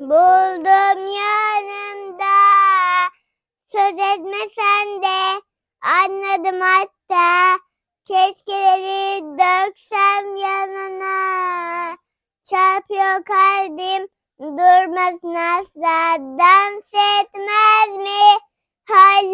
Buldum yanımda. Söz etmesen de Anladım hatta. Keşkeleri döksem yanına. Çarpıyor kalbim Durmasın asla. Dans etmez mi? Hal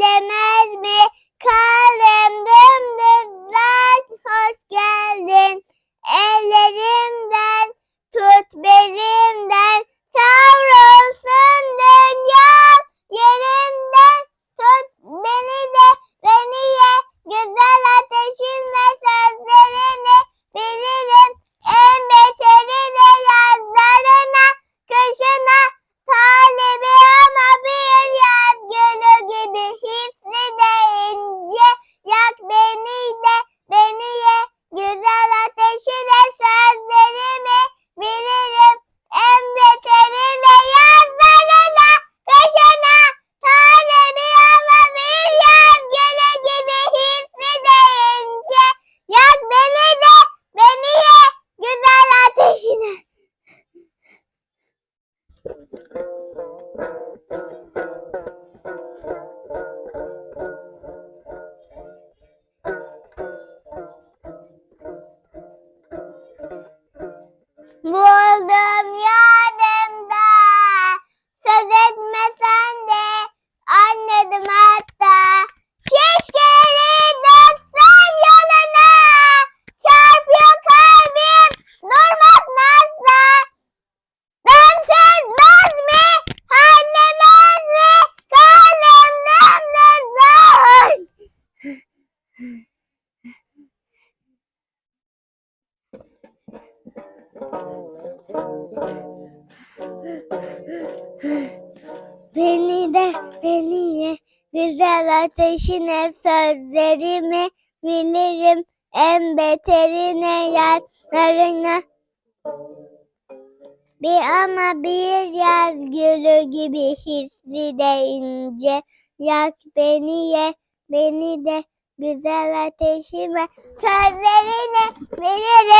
yine güzel ateşine sözlerimi bilirim. En beterine yarlarına bir ama bir yaz gülü gibi hisli de ince yak beni ye beni de güzel ateşime sözlerine bilirim.